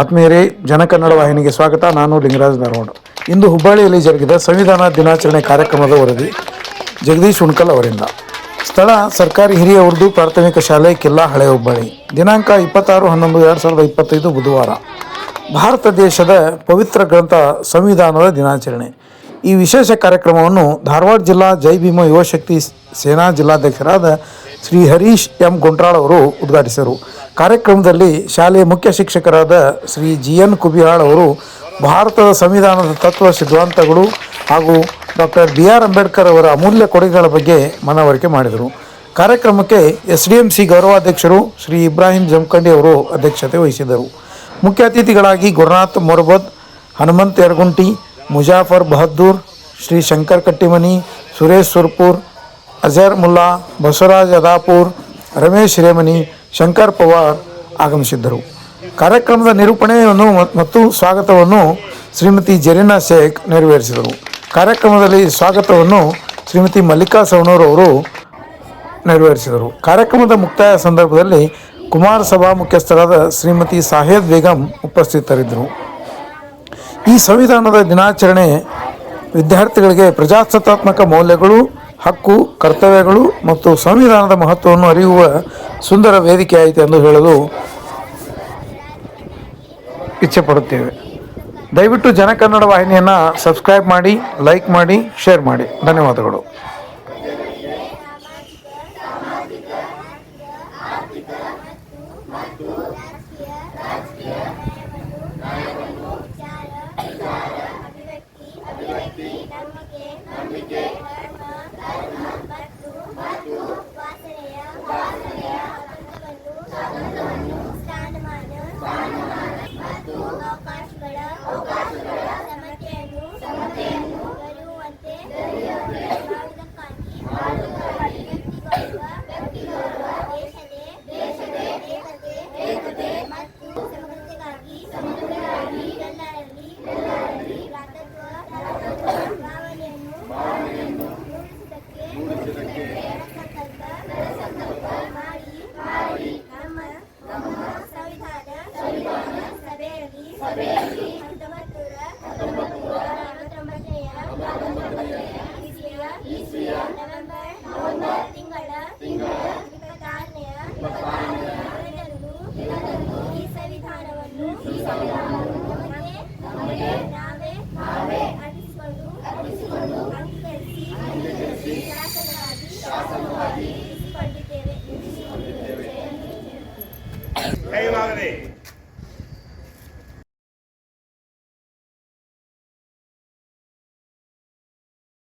ಆತ್ಮೀಯರೇ, ಜನಕನ್ನಡ ವಾಹಿನಿಗೆ ಸ್ವಾಗತ. ನಾನು ಲಿಂಗರಾಜ್ ಧಾರವಾಡ ಇಂದು ಹುಬ್ಬಳ್ಳಿಯಲ್ಲಿ ಜರುಗಿದ ಸಂವಿಧಾನ ದಿನಾಚರಣೆ ಕಾರ್ಯಕ್ರಮದ ವರದಿ ಜಗದೀಶ್ ಉಣ್ಕಲ್ ಅವರಿಂದ. ಸ್ಥಳ ಸರ್ಕಾರಿ ಹಿರಿಯ ಉರ್ದು ಪ್ರಾಥಮಿಕ ಶಾಲೆ ಕಿಲ್ಲಾ ಹಳೆ ಹುಬ್ಬಳ್ಳಿ. ದಿನಾಂಕ ಇಪ್ಪತ್ತಾರು ಹನ್ನೊಂದು ಎರಡು ಸಾವಿರದ ಇಪ್ಪತ್ತೈದು ಬುಧವಾರ. ಭಾರತ ದೇಶದ ಪವಿತ್ರ ಗ್ರಂಥ ಸಂವಿಧಾನದ ದಿನಾಚರಣೆ. ಈ ವಿಶೇಷ ಕಾರ್ಯಕ್ರಮವನ್ನು ಧಾರವಾಡ ಜಿಲ್ಲಾ ಜೈ ಭೀಮ ಯುವಶಕ್ತಿ ಸೇನಾ ಜಿಲ್ಲಾಧ್ಯಕ್ಷರಾದ ಶ್ರೀ ಹರೀಶ್ ಎಂ ಗೊಂಟ್ರಾಳ್ ಅವರು ಉದ್ಘಾಟಿಸಿದರು. ಕಾರ್ಯಕ್ರಮದಲ್ಲಿ ಶಾಲೆಯ ಮುಖ್ಯ ಶಿಕ್ಷಕರಾದ ಶ್ರೀ ಜಿ ಎನ್ ಕುಬಿಹಾಳ್ ಅವರು, ಭಾರತದ ಸಂವಿಧಾನದ ತತ್ವ ಸಿದ್ಧಾಂತಗಳು ಹಾಗೂ ಡಾಕ್ಟರ್ ಬಿ ಆರ್ ಅಂಬೇಡ್ಕರ್ ಅವರ ಅಮೂಲ್ಯ ಕೊಡುಗೆಗಳ ಬಗ್ಗೆ ಮನವರಿಕೆ ಮಾಡಿದರು. ಕಾರ್ಯಕ್ರಮಕ್ಕೆ ಎಸ್ ಡಿ ಎಂ ಸಿ ಗೌರವಾಧ್ಯಕ್ಷರು ಶ್ರೀ ಇಬ್ರಾಹಿಂ ಜಮಖಂಡಿ ಅವರು ಅಧ್ಯಕ್ಷತೆ ವಹಿಸಿದರು ಮುಖ್ಯ ಅತಿಥಿಗಳಾಗಿ ಗುರುನಾಥ್ ಮೊರಬದ್, ಹನುಮಂತ್ ಯರಗುಂಟಿ, ಮುಜಾಫರ್ ಬಹದ್ದೂರ್, ಶ್ರೀ ಶಂಕರ್ ಕಟ್ಟಿಮನಿ, ಸುರೇಶ್ ಸುರ್ಪುರ್, ಅಜರ್ ಮುಲ್ಲಾ, ಬಸವರಾಜ್ ಅದಾಪುರ್, ರಮೇಶ್ ಹಿರೇಮನಿ ಶಂಕರ್ ಪವಾರ್ ಆಗಮಿಸಿದ್ದರು. ಕಾರ್ಯಕ್ರಮದ ನಿರೂಪಣೆಯನ್ನು ಮತ್- ಮತ್ತು ಸ್ವಾಗತವನ್ನು ಶ್ರೀಮತಿ ಜರೀನಾ ಶೇಖ್ ನೆರವೇರಿಸಿದರು. ಕಾರ್ಯಕ್ರಮದಲ್ಲಿ ಸ್ವಾಗತವನ್ನು ಶ್ರೀಮತಿ ಮಲ್ಲಿಕಾ ಸವಣೂರ್ ಅವರು ನೆರವೇರಿಸಿದರು. ಕಾರ್ಯಕ್ರಮದ ಮುಕ್ತಾಯ ಸಂದರ್ಭದಲ್ಲಿ ಕುಮಾರ ಸಭಾ ಮುಖ್ಯಸ್ಥರಾದ ಶ್ರೀಮತಿ ಸಾಹೇದ್ ಬೇಗಂ ಉಪಸ್ಥಿತರಿದ್ದರು. ಈ ಸಂವಿಧಾನದ ದಿನಾಚರಣೆ ವಿದ್ಯಾರ್ಥಿಗಳಿಗೆ ಪ್ರಜಾಸತ್ತಾತ್ಮಕ ಮೌಲ್ಯಗಳು ಹಕ್ಕು ಕರ್ತವ್ಯಗಳು ಮತ್ತು ಸಂವಿಧಾನದ ಮಹತ್ವವನ್ನು ಅರಿಯುವ ಸುಂದರ ವೇದಿಕೆ ವೇದಿಕೆಯಾಯಿತು ಎಂದು ಹೇಳಲು ಇಚ್ಛೆಪಡುತ್ತೇವೆ ದಯವಿಟ್ಟು ಜನಕನ್ನಡ ವಾಹಿನಿಯನ್ನು ಸಬ್ಸ್ಕ್ರೈಬ್ ಮಾಡಿ ಲೈಕ್ ಮಾಡಿ ಶೇರ್ ಮಾಡಿ ಧನ್ಯವಾದಗಳು Isso é verdade.